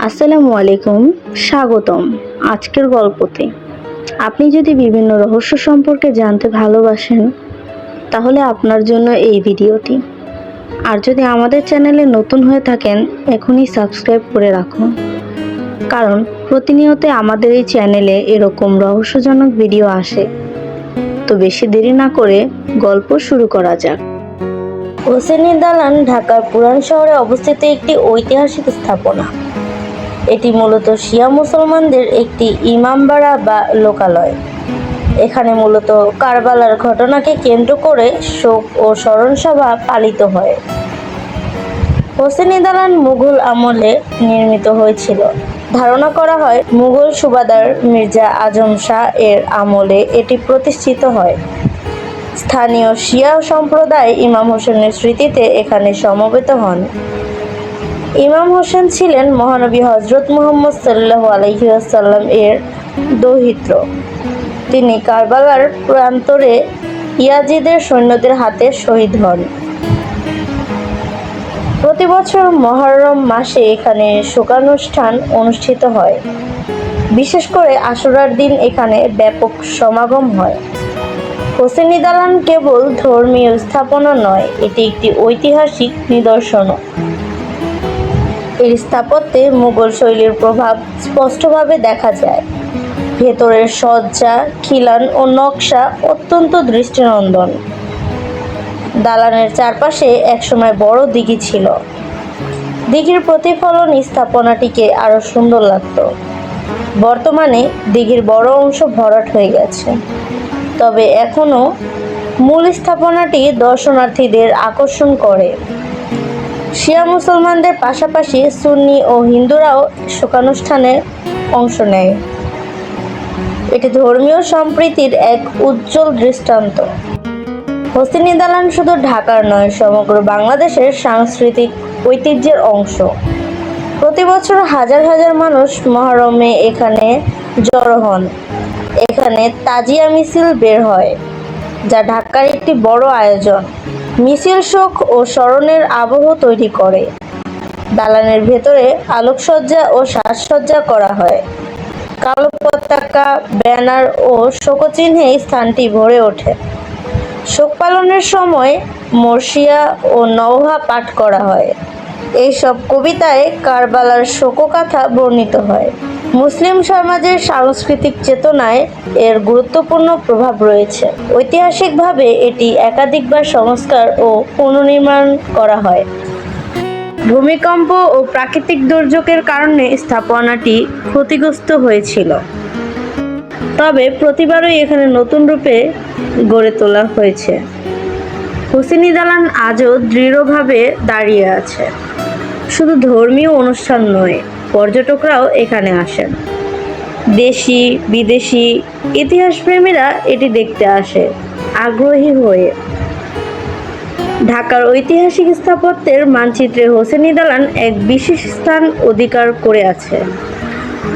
আসসালামু আলাইকুম, স্বাগতম আজকের গল্পতে। আপনি যদি বিভিন্ন রহস্য সম্পর্কে জানতে ভালোবাসেন, তাহলে আপনার জন্য এই ভিডিওটি। আর যদি আমাদের চ্যানেলে নতুন হয়ে থাকেন, এখনই সাবস্ক্রাইব করে রাখুন। কারণ প্রতিনিয়ত আমাদের এই চ্যানেলে এরকম রহস্যজনক ভিডিও আসে। তো বেশি দেরি না করে গল্প শুরু করা যাক। হোসেনি দালান ঢাকার পুরান শহরে অবস্থিত একটি ঐতিহাসিক স্থাপনা। এটি মূলত শিয়া মুসলমানদের একটি ইমামবাড়া বা লোকালয়। এখানে মূলত কারবালার ঘটনাকে কেন্দ্র করে শোক ও স্মরণসভা পালিত হয়। হোসেনি দালান মুঘল আমলে নির্মিত হয়েছিল। ধারণা করা হয়, মুঘল সুবাদার মির্জা আজম শাহ এর আমলে এটি প্রতিষ্ঠিত হয়। স্থানীয় শিয়া সম্প্রদায় ইমাম হোসেনের স্মৃতিতে এখানে সমবেত হন। ইমাম হোসেন ছিলেন মহানবী হজরত মুহাম্মদ সাল্লাহ আলহিউসাল্লাম এর দৌহিত্র। তিনি কারবালার প্রান্তরে ইয়াজিদের সৈন্যদের হাতে শহীদ হন। প্রতি বছর মহরম মাসে এখানে শোকানুষ্ঠান অনুষ্ঠিত হয়। বিশেষ করে আশুরার দিন এখানে ব্যাপক সমাগম হয়। হোসেনি দালান কেবল ধর্মীয় স্থাপনা নয়, এটি একটি ঐতিহাসিক নিদর্শনও। এর স্থাপত্যে মুঘল শৈলীর প্রভাব স্পষ্টভাবে দেখা যায়। ভেতরের সজ্জা খিলান ও নকশা অত্যন্ত দৃষ্টিনন্দন। দালানের চারপাশে একসময় বড় দিঘি ছিল। দিঘির প্রতিফলন স্থাপনাটিকে আরও সুন্দর লাগত। বর্তমানে দিঘির বড় অংশ ভরাট হয়ে গেছে। তবে এখনও মূল স্থাপনাটি দর্শনার্থীদের আকর্ষণ করে। শিয়া মুসলমানদের পাশাপাশি সুন্নি ও হিন্দুরাও শোকানুষ্ঠানে অংশ নেয়। এটি ধর্মীয় সম্প্রীতির এক উজ্জ্বল দৃষ্টান্ত। হোসেনি দালান শুধু ঢাকার নয়, সমগ্র বাংলাদেশের সাংস্কৃতিক ঐতিহ্যের অংশ। প্রতি বছর হাজার হাজার মানুষ মহরমে এখানে জড়ো হন। এখানে তাজিয়া মিছিল বের হয়, যা ঢাকার একটি বড় আয়োজন। মিছিল শোক ও স্মরণের আবহ তৈরি করে। দালানের ভেতরে আলোকসজ্জা ও সাজসজ্জা করা হয়। কালো পতাকা, ব্যানার ও শোকচিহ্নে স্থানটি ভরে ওঠে। শোক পালনের সময় মর্শিয়া ও নওহা পাঠ করা হয়। এইসব কবিতায় কারবালার শোকগাথা বর্ণিত হয়। মুসলিম সমাজের সাংস্কৃতিক চেতনায় এর গুরুত্বপূর্ণ প্রভাব রয়েছে। ঐতিহাসিকভাবে এটি একাধিকবার সংস্কার ও পুনর্নির্মাণ করা হয়। ভূমিকম্প ও প্রাকৃতিক দুর্যোগের কারণে স্থাপনাটি ক্ষতিগ্রস্ত হয়েছিল। তবে প্রতিবারই এখানে নতুন রূপে গড়ে তোলা হয়েছে। হোসেনি দালান আজও দৃঢ়ভাবে দাঁড়িয়ে আছে। শুধু ধর্মীয় অনুষ্ঠান নয়, পর্যটকরাও এখানে আসেন। দেশি, বিদেশি ইতিহাসপ্রেমীরা এটি দেখতে আসে, আগ্রহী হয়ে। ঢাকার ঐতিহাসিক স্থাপত্যের মানচিত্রে হোসেনি দালান এক বিশেষ স্থান অধিকার করে আছে।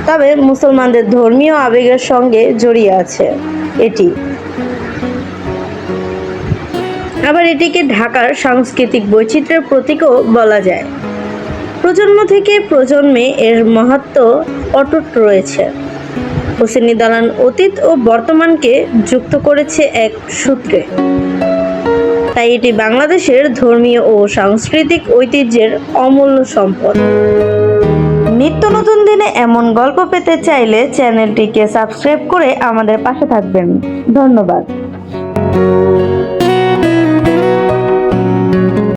তবে মুসলমানদের ধর্মীয় আবেগের সঙ্গে জড়িয়ে আছে এটি। আবার এটিকে ঢাকার সাংস্কৃতিক বৈচিত্র্যের প্রতীকও বলা যায়। প্রজন্ম থেকে প্রজন্মে এর মাহাত্ম অটুট রয়েছে। হোসেনি দালান অতীত ও বর্তমানকে যুক্ত করেছে এক সূত্রে। তাই এটি বাংলাদেশের ধর্মীয় ও সাংস্কৃতিক ঐতিহ্যের অমূল্য সম্পদ। নিত্য নতুন দিনে এমন গল্প পেতে চাইলে চ্যানেলটিকে সাবস্ক্রাইব করে আমাদের পাশে থাকবেন। ধন্যবাদ।